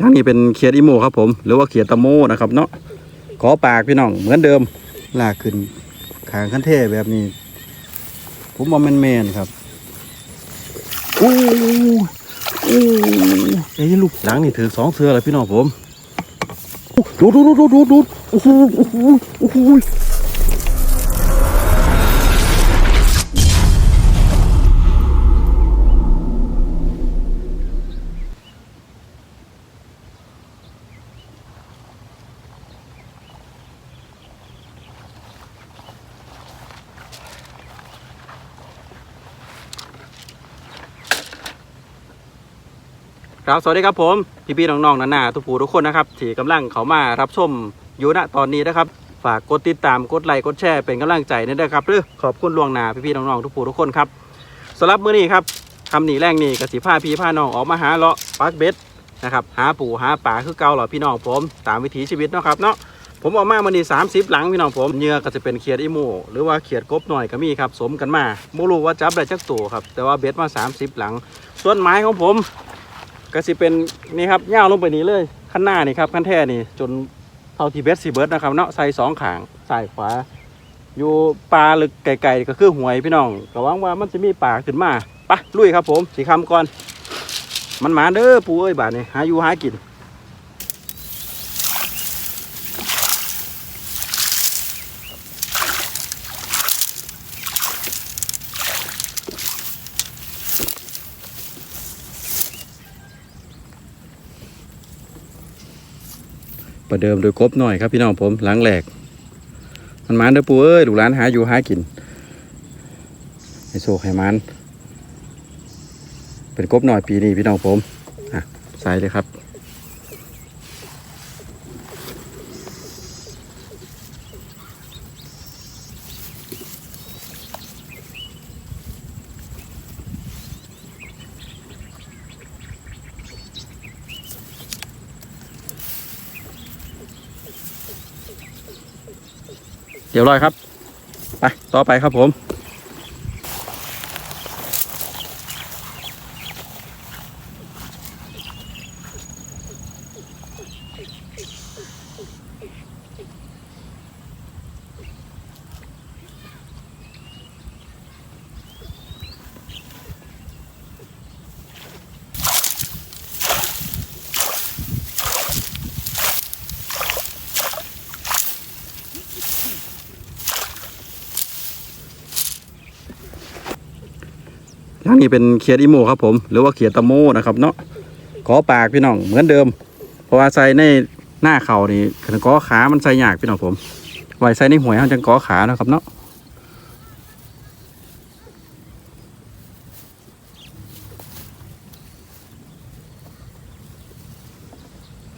ทางนี้เป็นเขียดอีโมครับผม หรือว่าเขียดตะโมนะครับเนาะขอปากพี่น้องเหมือนเดิมลากขึ้นขางขั้นเทแบบนี้ ผมว่าแมนแมนครับอู้อู้ไอ้ลูกหลังนี่ถือสองเสือเลยพี่น้องผมดูดูดูดูดูดูโอ้โหโอ้โหโอ้โห ครับสวัสดีครับผมพี่พี่ๆน้องๆนานาทุกผู้ทุกคนนะครับที่กำลังเขามารับชมอยู่ณตอนนี้นะครับ ฝากกดติดตามกดไลค์กดแชร์เป็นกำลังใจนี่ด้วยครับเด้อขอบคุณล่วงหน้าพี่พี่ๆน้องๆทุกผู้ทุกคนครับสำหรับมื้อนี้ครับคำหนีแรงนี่กระสิผ้าพี่ผ้าน้องออกมาหาเลาะปักเบ็ดนะครับหาปูหาป่าคือเก่าเหรอพี่น้องผมตามวิถีชีวิตเนาะครับเนาะผมออกมามันนี่สามสิบหลังพี่น้องผมเหยื่อก็จะเป็นเขียดอีโมหรือว่าเขียดกบหน่อยก็มีครับสมกันมาไม่รู้ว่าจับได้จักตัวครับแต่ว่าเบ็ดมา 30 หลัง ส่วนไม้ของผม ก็สิเป็นนี่ครับย่าวลงไปนี้เลยขั้นหน้านี่ครับขั้นแท่นี่ จนเท่าที่เบสสีเบิร์ดนะครับเนาะใส่สองขางใส่ขวา อยู่ปลาลึกไกลๆก็คือหวยพี่น้องก็หวังว่ามันจะมีปลาขึ้นมาปะลุยครับผมสีคำก่อน มันมาเด้อปูเอ้ยบาทนี่หาอยู่หากิน ประเดิมโดยกบหน่อยครับพี่น้องผมหลังแหลก มันมันเด้อปูเอ้ยลูกหลานหาอยู่หากินให้โชคให้มัน เป็นกบหน่อยปีนี้พี่น้องผม อะใส่เลยครับ เดี๋ยวรอยครับ ไป ต่อไปครับผม ทางนี้เป็นเขียดอีโมครับผม หรือว่าเขียดตะโมนะครับเนาะขอปากพี่น้องเหมือนเดิม เพราะว่าใส่ในหน้าเข่านี่ขันกอขา มันใส่ยากพี่น้องผมไว้ใส่ในหวยเขาจังกอขานะครับเนาะ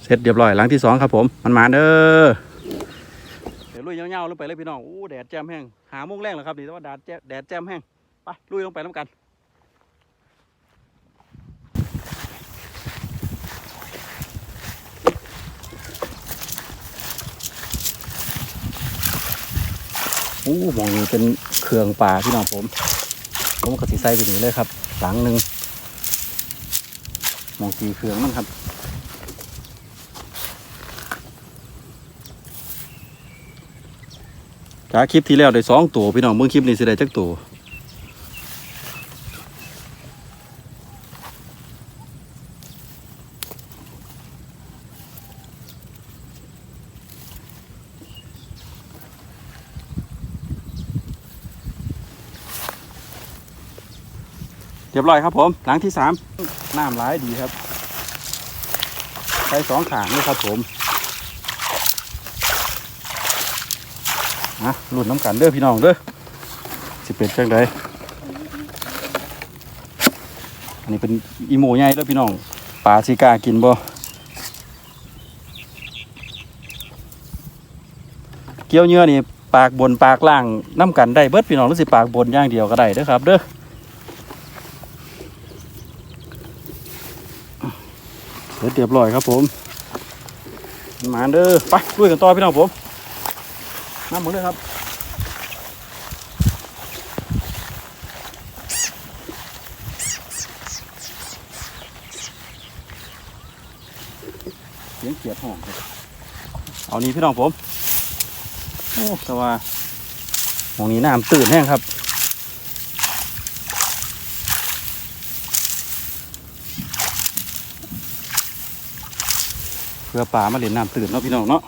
เสร็จเรียบร้อยหลังที่สองครับผม มันมาเด้อเดี๋ยวลุยเงาๆลงไปเลยพี่น้องอู้แดดแจ่มแห้งหาโมงแรงแล้วครับนี่แต่ว่าแดดแจ่มแห้งไปลุยลงไปน้ำกัน อู้หมองนี้เป็นเครื่องปลาพี่น้องผม ผมก็สิใส่ไปนี่เลยครับ หลังหนึ่งมองสีเครื่องนั่นครับจากคลิปที่แล้วได้สองตัวพี่น้องเมื่อคลิปนี้สิได้จักตัว ยบร้อยครับผม หลังที่สามน้ำร้ายดีครับใช้สองขางนี่ครับผมนะหลุดน้ำกันเด้อพี่น้องเด้อสิเป็นจังไดอันนี้เป็นอีโมใหญ่เด้อพี่น้องปลาซิกากินบ่เกี่ยวเหยื่อนี่ปากบนปากล่างน้ำกันได้เบิดพี่น้องรือสิปากบนอย่างเดียวก็ได้เด้อครับเด้อ เรียบร้อยครับผมมาเด้อไปด้วยกันต่อพี่น้องผมน้ำหมดเลยครับเสียงเขียดห้องเอานี้พี่น้องผมโอ้แต่ว่าหมองนี้น้ำตื่นแห้งครับ เพื่อปลามาเล่นน้ำตื่นเนาะพี่น้องเนาะ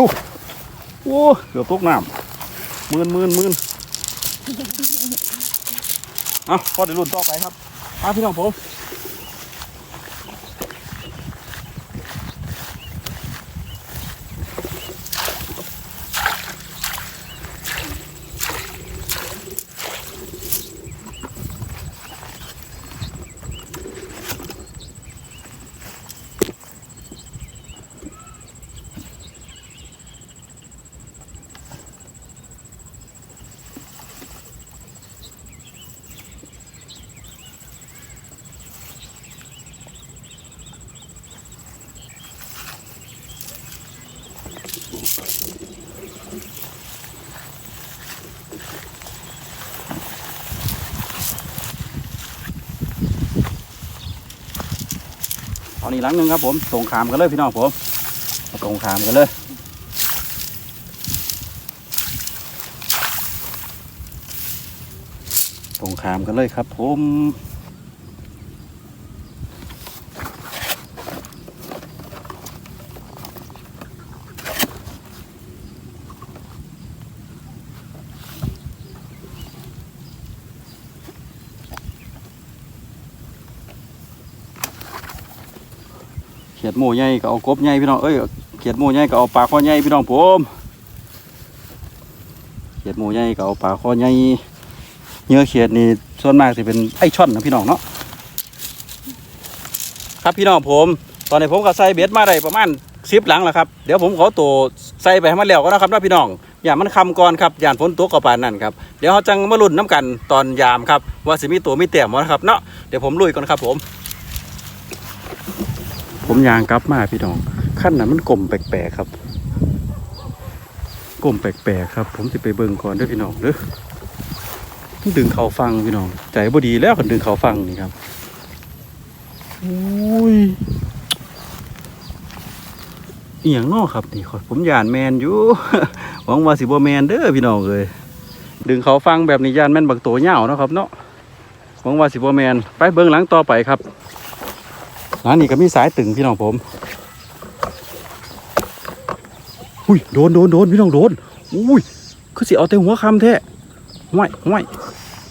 ดูโอ้เกือบตกน้ำมืนมืนมืนเอาพอได้รุ่นต่อไปครับมาพี่น้องผม นี่หลังหนึ่งครับผมตรงขามกันเลยพี่น้องผมเอาตรงขามกันเลยตรงขามกันเลยครับผม เขียดหมูใหญ่ก็เอากบใหญ่พี่น้องเอ้ยเขียดหมูใหญ่ก็เอาปลาคอใหญ่พี่น้องผมเขียดหมูใหญ่ก็เอาปลาคอใหญ่เนื้อเขียดนี่ส่วนมากสิเป็นไอช่อนนะพี่น้องเนาะครับพี่น้องผม ตอนนี้ผมก็ใส่เบ็ดมาได้ประมาณสิบหลังแล้วครับเดี๋ยวผมขอตัวใส่ไปให้มันแล้วก็นะครับนะพี่น้องอย่ามันคำก่อนครับอย่าฝนตกกับปานนั่นครับเดี๋ยวเขาจังมาลุ้นน้ำกันตอนยามครับว่าสิมีตัวมีเตี่ยมนะครับเนาะเดี๋ยวผมลุยก่อนครับผม ผมยางกลับมาพี่น้องขั้นนั้นมันกลมแปลกๆครับกลมแปลกๆครับ ผมจะไปเบิ่งก่อนด้อพี่น้องเด้อดึงเขาฟังพี่น้อง ใจบ่ดีแล้วกันดึงเขาฟังนี่ครับอุ้ยเอียงนอครับนี่ขอผมยานแมนอยู่หวังว่าสิบ่แมนเด้อพี่น้องเลยดึงเขาฟังแบบนี้ยานแมนบักโตเหย่าเนะครับเนาะหวังว่าสิบ่แมนไปเบิ่งหลังต่อไปครับ ร้านนี้ก็มีสายตึงพี่น้องผมอุ้ยโดนโดนโดนพี่น้องโดนอุ้ยคือสิเอาแต่หัวคำแท้ห้วยห้วย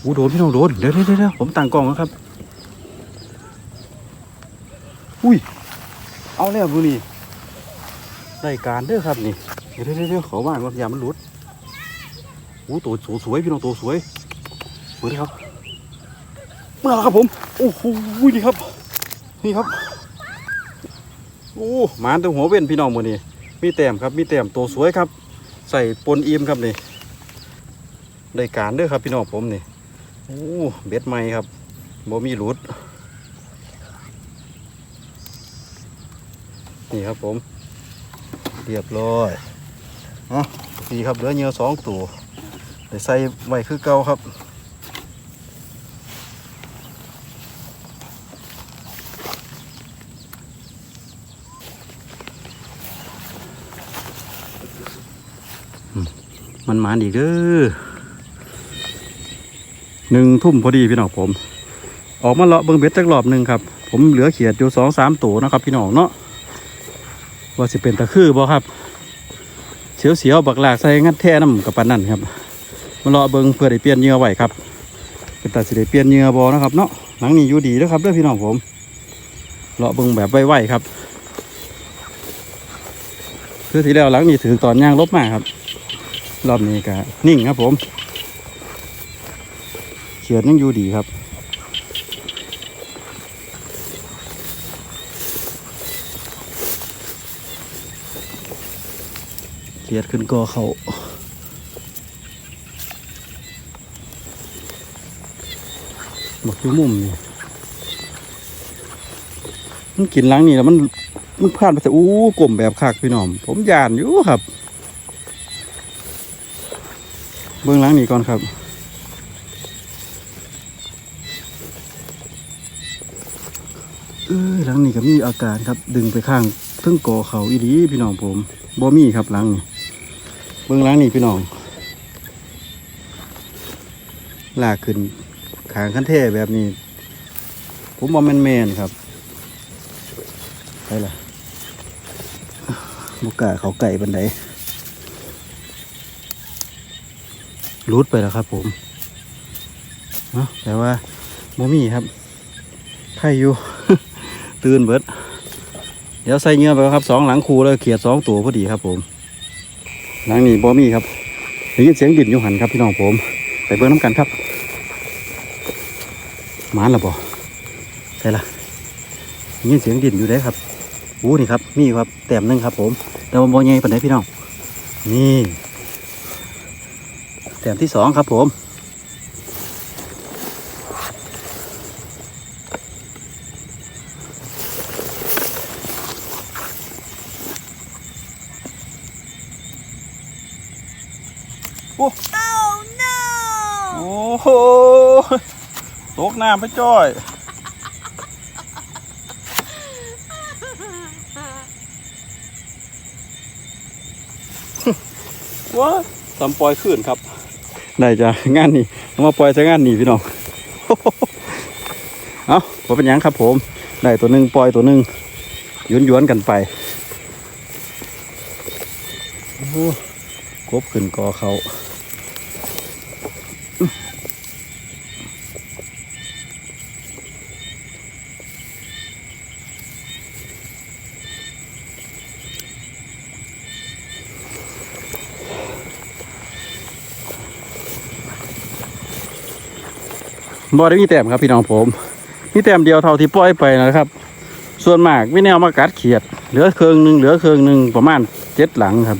อู้โดนพี่น้องโดนเดี๋ยวเดี๋ยวเดี๋ยวผมตั้งกล้องแล้วครับอุ้ยเอาแล้วดูนี่ได้การเด้อครับนี่เดี๋ยวเดี๋ยวเขอว่างว่าอย่ามันหลุดอู้ตัวสวยพี่น้องตัวสวยสวยดีครับเมื่อแล้วครับผมโอ้โหนี่ครับ นี่ครับ โอ้หมานตัวหัวเว้นพี่น้องมือนี่มีแต้มครับ มีแต้มตัวสวยครับ ใส่ปนอิ่มครับนี่ได้การเด้อครับพี่น้องผมนี่โอ้เบ็ดใหม่ครับบ่มีหลุด นี่ครับผม เรียบร้อยอ๋อดีครับเหลือเหยื่อสองตัวได้ใส่ไว้คือเก่าครับ มันหมานอีกเด้อหนึ่งทุ่มพอดีพี่น้องผม ออกมาเลาะเบิ้งเบ็ดจักรอบหนึ่งครับ ผมเหลือเขียดอยู่สองสามตัวนะครับ พี่น้องเนาะว่าสิเป็นตะคือบ่ครับเสียวเสียวบักหลากใส่งัดแท่น้ำกับปานนั่นครับมารอเบิ่งเพื่อได้เปลี่ยนเหยื่อไหวครับเป็นตาสิได้เปลี่ยนเหยื่อบ่นะครับเนาะหนังนี่อยู่ดีเด้อครับเด้อพี่น้องผมรอเบิ่งแบบไวๆครับคือที่แล้วหลังนี่ถือตอนย่างลบมาครับ รอบนี้ก็นิ่งครับผม เขียดยังอยู่ดีครับเขียดขึ้นกอเขาบอกอยู่มุมนี่มันกินล้างนี่แล้วมันมันพลาดไปแต่อู้กลมแบบคักพี่น้องผมยานอยู่ครับ เบื้องหล้างนี่ก่อนครับ เออหลังนี่ก็มีอาการครับ ดึงไปข้างเทึ่งกอเขาอีดีพี่น้องผมบ่มีครับหลังนี่เบื้องหลังนี่พี่น้องลากขึ้นขางคันเท่แบบนี้ ผมว่าแมนแมนๆครับใช่ละบุกกาเขาไก่บันได รูดไปแล้วครับผมเนาะแต่ว่าบ่มีครับไข่อยู่ ตื่นเบิด เดี๋ยวใส่เงื่อไปครับสองหลังคูเลยเขียดสองตัวพอดีครับผม หลังนี้บอมี่ครับได้ยินเสียงดินอยู่หันครับพี่น้องผมไปเบิ้งน้ำกันครับหมานละบ่ใช่ละได้ยินเสียงดินอยู่ได้ครับอู้นี่ครับ มีครับแต้มหนึงครับผม แต่ว่าบอใหญ่ปานใดพี่น้องนี่ แต้มที่สองครับผม Oh no! โอ้โหตกน้ำไปจ้อยว้าสำปล่อยขึ้นครับ ได้จ้ะงานนี้เอามาปล่อยใช้งานนี้พี่น้องเอาผมเป็นยังครับผม ได้ตัวหนึ่งปล่อยตัวหนึ่งยุ้นย้อนๆกันไปโอ้กบขึ้นกอเขา บ่ได้มีแต้มครับพี่น้องผม มีแต้มเดียวเท่าที่ปล่อยไปนะครับ ส่วนมากไม่แนวมากัดเขียด เหลือเครื่องหนึ่งเหลือเครื่องหนึ่งประมาณเจ็ดหลังครับ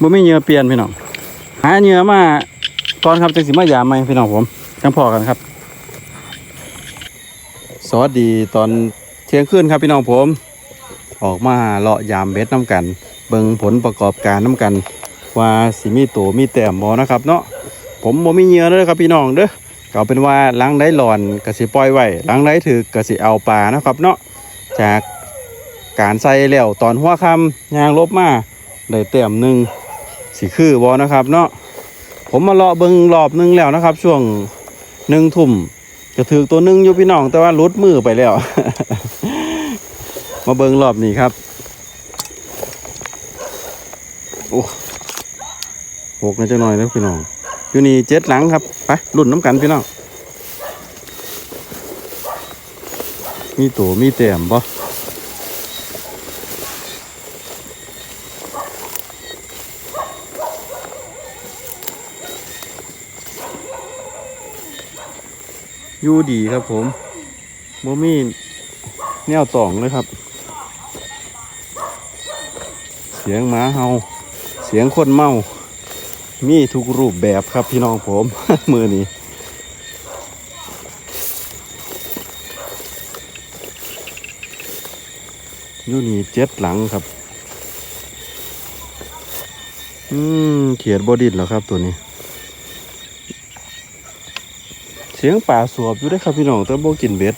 บ่ไมีเหยื่อเปลี่ยนพี่น้องหาเหยื่อมาก่อนครับจังสิมายามไหมพี่น้องผมจังพอกันครับ สวัสดีตอนเที่ยงคืนครับพี่น้องผม ออกมาเลาะยามเบ็ดน้ำกัน เบิ่งผลประกอบการน้ำกัน ว่าสิมีตัวมีแต้มบ่นะครับ เนาะผมบ่มีเหยื่อเลยครับพี่น้องเด้อ ก็เอาเป็นว่าหล้างได้หลอนกระสิปล่อยไว้หล้างได้ถือกระสิเอาปลานะครับ เนาะจากการใส่แล้วตอนหัวค่ำยางลบมาได้เต็มหนึ่งสีคือบอนะครับ เนาะผมมาเลาะเบิงรอบหนึงแล้วนะครับ ช่วงหนึ่งทุ่มจะถือตัวหนึ่งอยู่พี่น้อง แต่ว่าลุดมือไปแล้ว มาเบิงรอบนี้ครับโอ้หกนะจังหน่อยนะพี่น้อง อยู่นี่เจ็ดหลังครับไปรุ่นน้ำกันพี่น้องมีตัวมีแต้มบ่อยู่ดีครับผมบ่มีแนวตองเลยครับ เสียงหมาเฮาเสียงคนเมา มีทุกรูปแบบครับพี่น้องผมมือนี้อยู่นี่เจ็ดหลังครับ อืม เขียดบอดินเหรอครับตัวนี้ เสียงป่าสวบอยู่ได้ครับพี่น้องแต่โบกินเบ็ด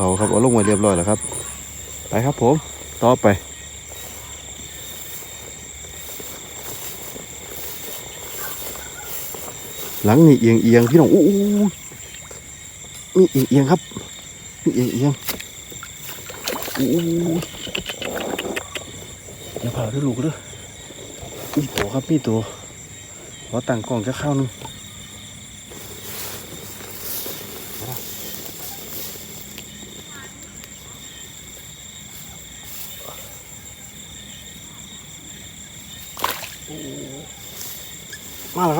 เขาครับเอาลงมาเรียบร้อยแล้วครับ ไปครับผม ต่อไปหลังนี่เอียงเอียงพี่น้องอู้มี่เอียงเอียงครับมี่เอียงเอียงอู้เดี๋ยวเผาด้วยลูกด้วยมีตัวครับมีตัวเขอตั้งกล้องจะเข้านึง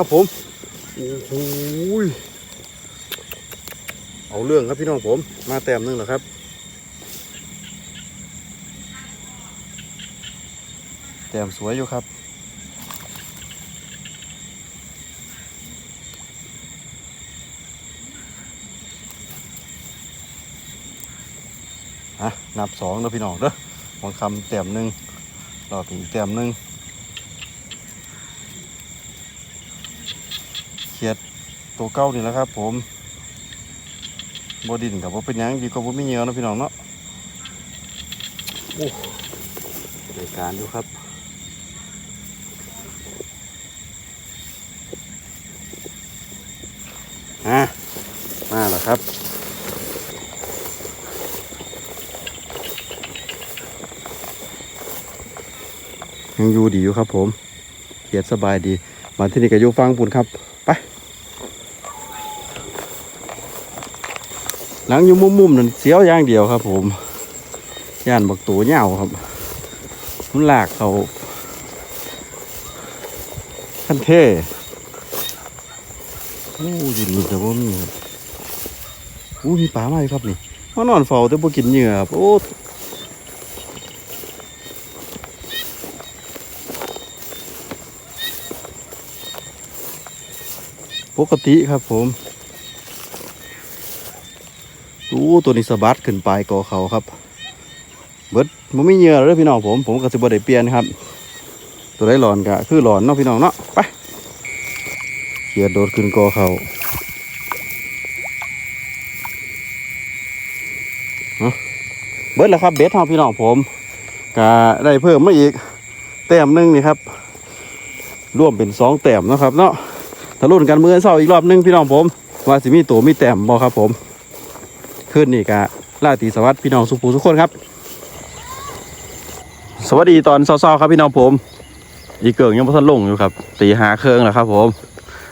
ครับผมโอ้โหเอาเรื่องครับพี่น้องผม มาแต้มนึงเหรอครับ แต้มสวยอยู่ครับอะนับสองเด้อพี่น้องเด้อหวังคำแต้มหนึ่งรอบนี้แต้มหนึ่ง ขียดตัวเก้านี่แหละครับ ผมบดินกับว่าเป็นยังดีกว่าบ่มีเหงอเนะพี่น้องเนาะโอ้รายการอยู่ครับอะมาแล้วครับยังอยู่ดีอยู่ครับผมเกียดสบายดีมาที่นี่ก็อยู่ฟังปุ่นครับ ไป หลังอยู่มุมๆนั่นเสียวอย่างเดียวครับ ผมย่านบักตัวเหย่าครับ มันหลากเขาขั้นเท่โอ้ยินดีแต่ว่ามีครับโอ้มีปลาไหมครับนี่มานอนเฝ้าแต่บ่กินเหยื่อครับโอ้ปกติครับผม ดูตัวนี้สะบัดขึ้นไปกอเขาครับ เบิดมันไม่เหงื่อเลยพี่น้องผม ผมก็สิบได้เปลี่ยนครับ ตัวได้หลอนกะคือหลอนเนาะพี่น้องเนาะไปเขียดโดดขึ้นกอเขาเนาะเบิดแล้วครับเบสเฮาพี่น้องผมกะได้เพิ่มมาอีกแต้มหนึงนี่ครับร่วมเป็นสองแต้มนะครับเนาะทะลุนกันมือเศร้าอีกรอบหนึงพี่น้องผม ว่าสิมีตัวมีแต้มบอครับผม ขึ้นนี่กะล่าตีสวัสดิ์พี่น้องสุภูทุกคนครับ สวัสดีตอนเศร้าๆครับพี่น้องผม อีเกิงยังบ่ทันลงอยู่ครับ ตีหาเครื่องแล้วครับ ผม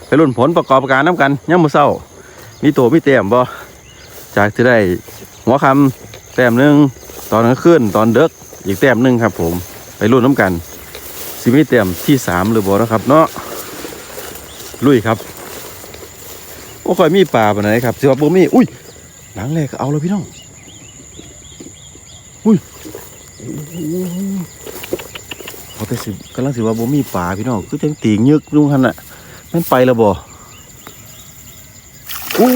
ไปรุ่นผลประกอบการน้ำกันยังมือเศร้า มีตัวมีแต้มบ่จากที่ได้หัวคำแต้มหนึ่งตอนกลางคืนตอนเด็กอีกแต้มหนึ่งครับ ผมไปรุ่นน้ำกันสิมีแต้มที่สามหรือบ่นะครับ เนาะลุยครับโอ้ค่อยมีปลาปานไหนครับสิว่าบ่มีอุ้ย หลังแรกก็เอาแล้วพี่น้อง อุ้ยเขาแต่สิกำลังสิว่าบ่มีปลาพี่น้องคือจังตีงยึกลุงหันน่ะมันไปแล้วบ่อู้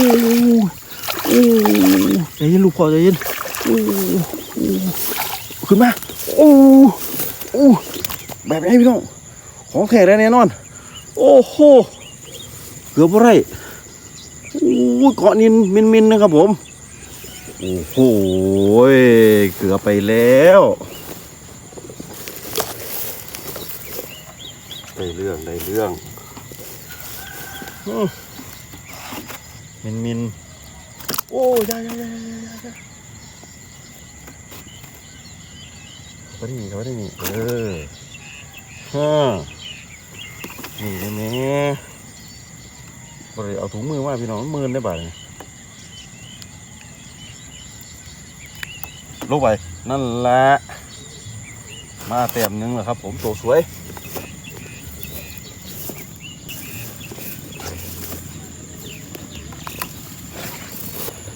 อู้ใจเย็นลูกพ่อใจเย็นอู้ขึ้นมาอู้อู้แบบนี้พี่น้อง ของแท้ได้แน่นอน โอ้โห เกือบไรโอ้เกาะนินมินมินนะครับผม โอ้โหเกือบไปแล้วได้เรื่องได้เรื่องอื้อมินมินๆโอ้ยได้ได้ได้ได้ได้ได้เขาได้มีเขาได้มีเออฮ่านี่ได้ไหมบริเอาถุงมือมาพี่น้องมันมือได้บ่าดนี้ ลงไปนั่นแหละมาเต็มหนึงแล้วครับ ผมตัวสวย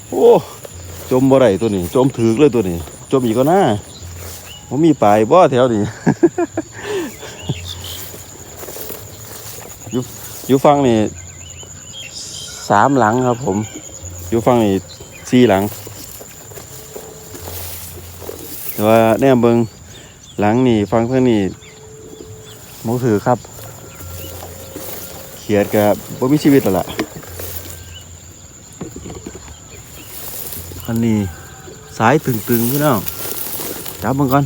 โอ้จมบ่ไรตัวนี้ จมถือเลยตัวนี้ จมอีกก็น่าผมมีปลายบ่แถวนี้อยู่ฟังนี่สามหลังครับ ผม อยู่ฟังนี่สี่หลัง แต่ว่าแนมเบิงหลังนี่ฟังเพื่อนนี่หมูถือครับ เขียดกับบ่มีชีวิตแล้วล่ะอันนี้สายตึงๆพี่น้องจับมันก่อน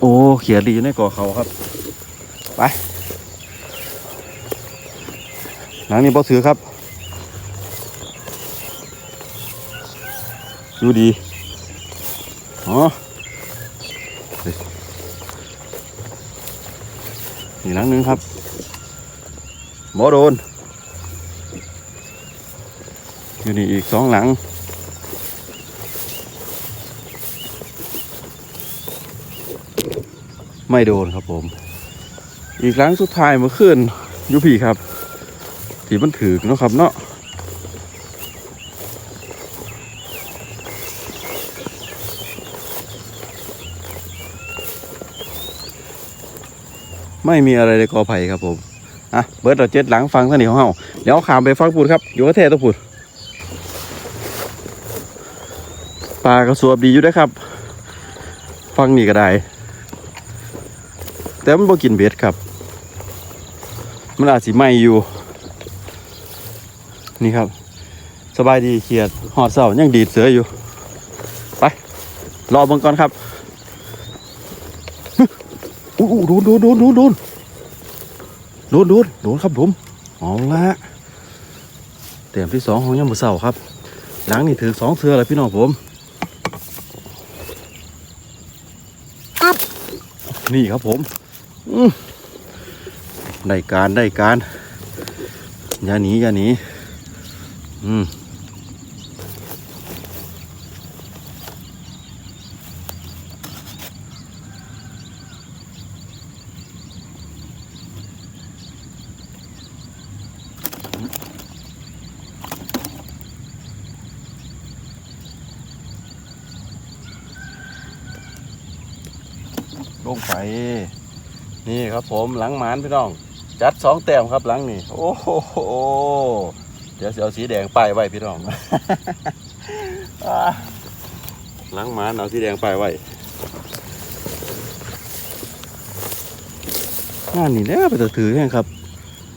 โอ้ เขียดดีอยู่ในก่อเขาครับ ไป หลังนี้บ่ถือครับ ดูดี อ๋อเฮ้ยนี่หลังหนึงครับบ่โดน อยู่นี่อีกสองหลังไม่โดนครับผม อีกหลังสุดท้ายเมื่อคืนยุพีครับ ที่มันถือเนาะครับเนาะ ไม่มีอะไรในกอไผ่ครับผมอะเบิร์ดเราเจ็ดหลังฟังท่านี่ของเฮาเดี๋ยวเอาขามไปฟังพูดครับอยู่กับเทศตัวพูดปลากระสวบดีอยู่นะครับ ฟังนี่ก็ได้ แต่มันบ่กินเบ็ดครับ มันอาจสิไหม่อยู่ นี่ครับ สบายดีเขียดหอดเสายังดีดเสืออยู่ ไป รอเบังก่อนครับ อู้อู้โดนโดนโดนโดนโดนโดนโดนโดนครับผมเอาละเต็มที่สองของยามมือเสาครับ หลังนี่ถือสองเสือเลยพี่น้องผมนี่ครับผมอืมได้การได้การอย่าหนีอย่าหนีอืม ลงไป นี่ครับผมหลังหมานพี่น้อง จัดสองแต้มครับหลังนี่ โอ้โหเดี๋ยวเอาสีแดงป้ายไว้พี่น้องอหลังหมานเอาสีแดงป้ายไว้งานนี่แล้วไปตะถือแห้งครับ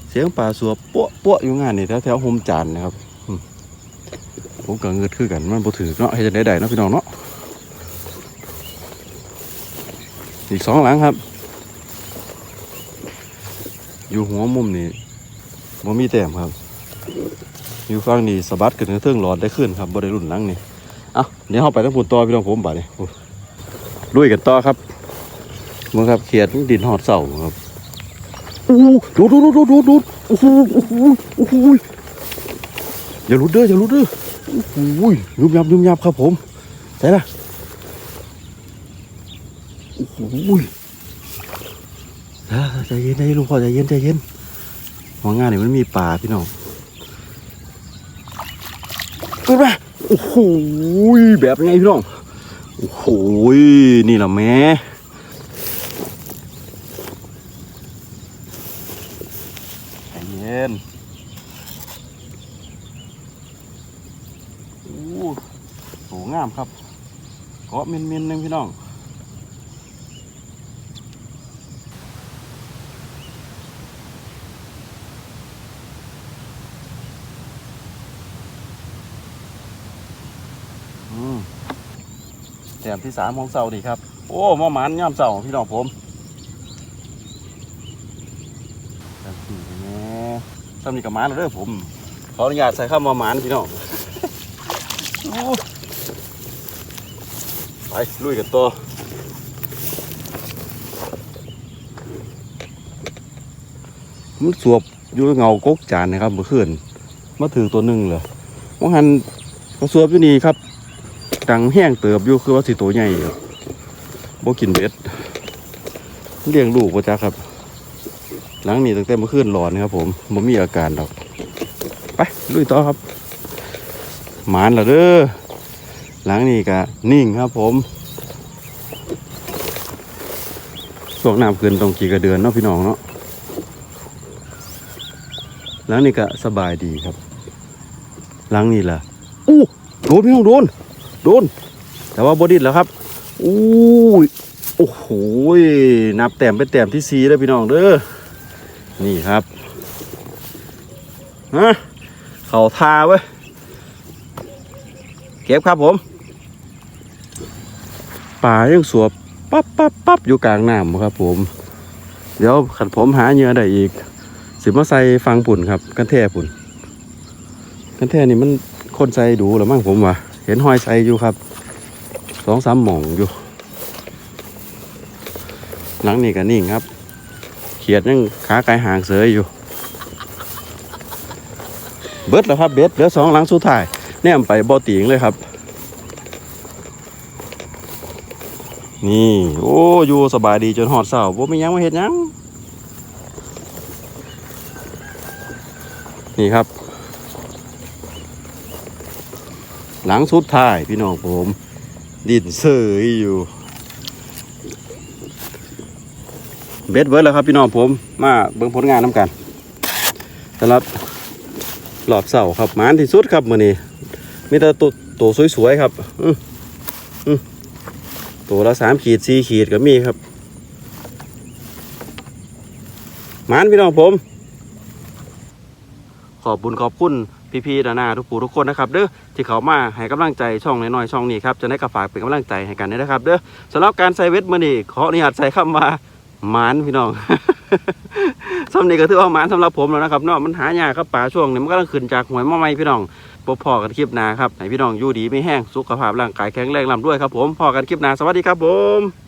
เสียงป่าสัวปั้วปั้วอยู่งานนี่แถวแถวโฮมจานนะครับผมก็เงิดคือกันมันบ่ถือเนาะให้จะได้ได้เนาะพี่น้องเนาะ อีกสองหลังครับ อยู่หัวมุมนี่บ่มีแต้มครับ อยู่ฝั่งนี้สะบัดขึ้นเทิงหลอดได้ขึ้นครับบ่ได้รุ่นหลังนี่เอ้าเดี๋ยวเฮาไปทางปุ่นต่อพี่น้องผมบัดนี้โอ้ลุยกันต่อครับมึงครับเขียดดินหอดเสาครับโอ้ดูดูดูดูดูดูโอ้โหโอ้โหโอ้โหอย่าลุดเด้ออย่าลุดเด้อโอ้โหยุบยับยุบยับครับผมใช่ละ โอ้โหใจเย็นใจลุงพ่อใจเย็นใจเย็นหัวงานนี่ยมันมีป่าพี่น้องขึ้นมโอ้โหแบบไงพี่น้องโอ้โหนี่แหละแม่ใจเย็นโอ้โหงามครับเกาะเมนเมนๆหนึงพี่น้อง ต้มที่สามของเสาดีครับ โอ้หมอหมันย่ำเสาพี่น้องผมแต้มสี่แม่ทำนี่กับหมันแล้วเด้อผม ขออนุญาตใส่ข้าวมอหมันพี่น้องไปลุยกันต่อมันสวบอยู่เงากกจานนะครับเมื่อคืนมาถือตัวหนึ่งเลยว่าหันก็สวบอยู่นี่ครับ ดังแห้งเติบอยู่คือว่าสิตัวใหญ่อยู่บ่กินเบ็ดเลี้ยงลูกว่าจ้าครับ หลังนี้ตั้งแต่เมื่อคืนร้อนครับ ผมบ่มีอาการดอก ไปลุยต่อครับ หมานละเด้อหลังนี้ก็นิ่งครับ ผมช่วงน้ำขึ้นตรงกี่กระเดือนเนาะพี่น้องเนาะหลังนี้ก็สบายดีครับ หลังนี้ล่ะอู้โดนพี่น้องโดน โดน แต่ว่าบดิดแล้วครับอู้ยโอ้โหนับแต้มเป็นแต้มที่สี่แล้วพี่น้องเด้อนี่ครับฮะเขาทาเว้ยเก็บครับผมป่ายังสวบปั๊บปั๊บปั๊บอยู่กลางน้ำครับผม เดี๋ยวขันผมหาเหยื่อได้อีก สิมาใส่ฟังปุ่นครับ กันแท่ปุ่น กันแท่นี่มันคนใส่ดูหรือมั้งผมว่า เห็นหอยใสอยู่ครับสองสามหม่องอยู่หลังนี่ก็นิ่งครับ เขียดยังขาไกลห่างเสยอยู่ เบิดแล้วครับเบ็ดเหลือสองหลังสุดท้ายแนมไปบ่อตีงเลยครับ นี่โอ้อยู่สบายดีจนหอดเสาบ่มียังมาเห็ดยังนี่ครับ หลังสุดท้ายพี่น้องผม ดินเสยอยู่ เบ็ดเบิร์ดแล้วครับพี่น้องผม มาเบิ่งผลงานน้ำกันสำหรับหลอบเสาครับหมานที่สุดครับมือนี้มีแต่ตัวตัวสวยๆครับตัวละสามขีดสี่ขีดก็มีครับหมานพี่น้องผม ขอบบุญขอบคุณ พี่ๆดานาทุกผู้ทุกคนนะครับเด้อที่เขามาให้กำลังใจช่องน้อยๆช่องนี้ครับจะได้กระฝากเป็นกำลังใจให้กันด้วยนะครับเด้อสำหรับการใส่เวทมือนี้ขออนุญาตใส่คำว่าหมานพี่น้องสำนี้ก็ถือว่าหมานสำหรับผมแล้วนะครับเนาะมันหายากครับป่าช่วงนี้มันก็ต้องขึ้นจากหวยมาใหม่พี่น้องพบพอกันคลิปหน้าครับให้พี่น้องอยู่ดีไม่แห้งสุขภาพร่างกายแข็งแรงลำด้วยครับผมพอกันคลิปหน้าสวัสดีครับผม